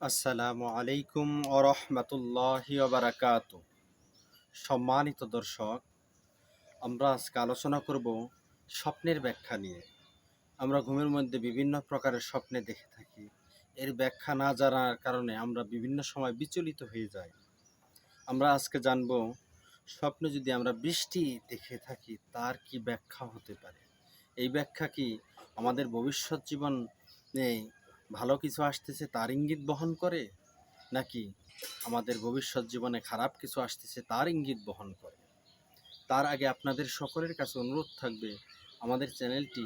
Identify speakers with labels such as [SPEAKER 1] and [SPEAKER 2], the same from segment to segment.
[SPEAKER 1] আসসালামু আলাইকুম ও রহমতুল্লাহি বারাকাত সম্মানিত দর্শক, আমরা আজকে আলোচনা করব স্বপ্নের ব্যাখ্যা নিয়ে। আমরা ঘুমের মধ্যে বিভিন্ন প্রকারের স্বপ্নে দেখে থাকি। এর ব্যাখ্যা না জানার কারণে আমরা বিভিন্ন সময় বিচলিত হয়ে যাই। আমরা আজকে জানব, স্বপ্নে যদি আমরা বৃষ্টি দেখে থাকি, তার কি ব্যাখ্যা হতে পারে? এই ব্যাখ্যা কি আমাদের ভবিষ্যৎ জীবনে ভালো কিছু আসতেছে তার ইঙ্গিত বহন করে? নাকি আমাদের ভবিষ্যৎ জীবনে খারাপ কিছু আসতেছে তার ইঙ্গিত বহন করে? তার আগে আপনাদের সকলের কাছে অনুরোধ থাকবে, আমাদের চ্যানেলটি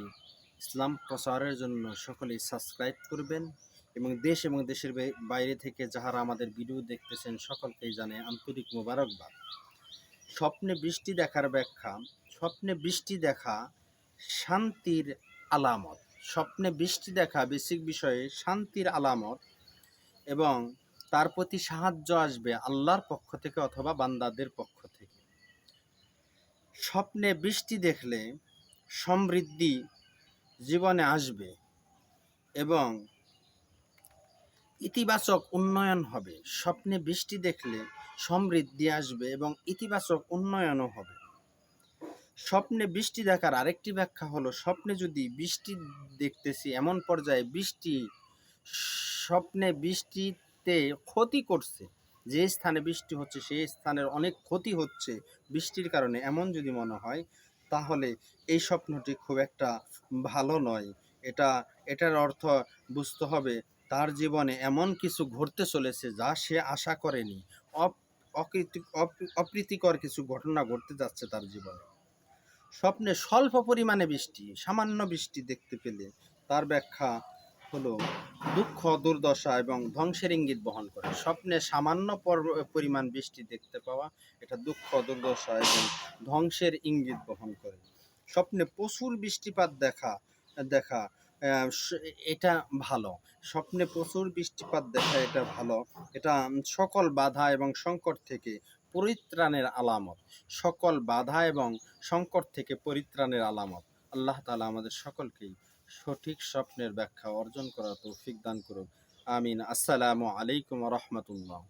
[SPEAKER 1] ইসলাম প্রচারের জন্য সকলেই সাবস্ক্রাইব করবেন এবং দেশ এবং দেশের বাইরে থেকে যাহারা আমাদের ভিডিও দেখতেছেন সকলকেই জানে আন্তরিক মোবারকবাদ। স্বপ্নে বৃষ্টি দেখার ব্যাখ্যা, স্বপ্নে বৃষ্টি দেখা শান্তির আলামত। স্বপ্নে বৃষ্টি দেখা বেসিক বিষয়ে শান্তির আলামত এবং তার প্রতি সাহায্য আসবে আল্লাহর পক্ষ থেকে অথবা বান্দাদের পক্ষ থেকে। স্বপ্নে বৃষ্টি দেখলে সমৃদ্ধি জীবনে আসবে এবং ইতিবাচক উন্নয়ন হবে। স্বপ্নে বৃষ্টি দেখলে সমৃদ্ধি আসবে এবং ইতিবাচক উন্নয়নও হবে। স্বপ্নে বৃষ্টি দেখার আরেকটি ব্যাখ্যা হলো, স্বপ্নে যদি বৃষ্টি দেখতেছি, এমন পর্যায়ে বৃষ্টি, স্বপ্নে বৃষ্টিতে ক্ষতি করছে, যে স্থানে বৃষ্টি হচ্ছে সেই স্থানের অনেক ক্ষতি হচ্ছে বৃষ্টির কারণে, এমন যদি মনে হয়, তাহলে এই স্বপ্নটি খুব একটা ভালো নয়। এটা, এটার অর্থ বুঝতে হবে, তার জীবনে এমন কিছু ঘটতে চলেছে যা সে আশা করেনি। অপ্রীতিকর কিছু ঘটনা ঘটতে যাচ্ছে তার জীবনে। স্বপ্নে স্বল্প পরিমাণে বৃষ্টি, সামান্য বৃষ্টি দেখতে পেলে তার ব্যাখ্যা হলো দুঃখ, দুর্দশা এবং ধ্বংসের ইঙ্গিত বহন করে। স্বপ্নে সামান্য পর- পরিমাণ বৃষ্টি দেখতে পাওয়া এটা দুঃখ, দুর্দশা এবং ধ্বংসের ইঙ্গিত বহন করে। স্বপ্নে প্রচুর বৃষ্টিপাত দেখা দেখা এটা ভালো। স্বপ্নে প্রচুর বৃষ্টিপাত দেখা এটা ভালো। এটা সকল বাধা এবং সংকট থেকে পরিত্রাণের আলামত, সকল বাধা এবং সংকট থেকে পরিত্রাণের আলামত। আল্লাহ তালা আমাদের সকলকেই সঠিক স্বপ্নের ব্যাখ্যা অর্জন করার তৌফিক দান করুক। আমিন। আসসালামু আলাইকুম রহমতুল্লাহ।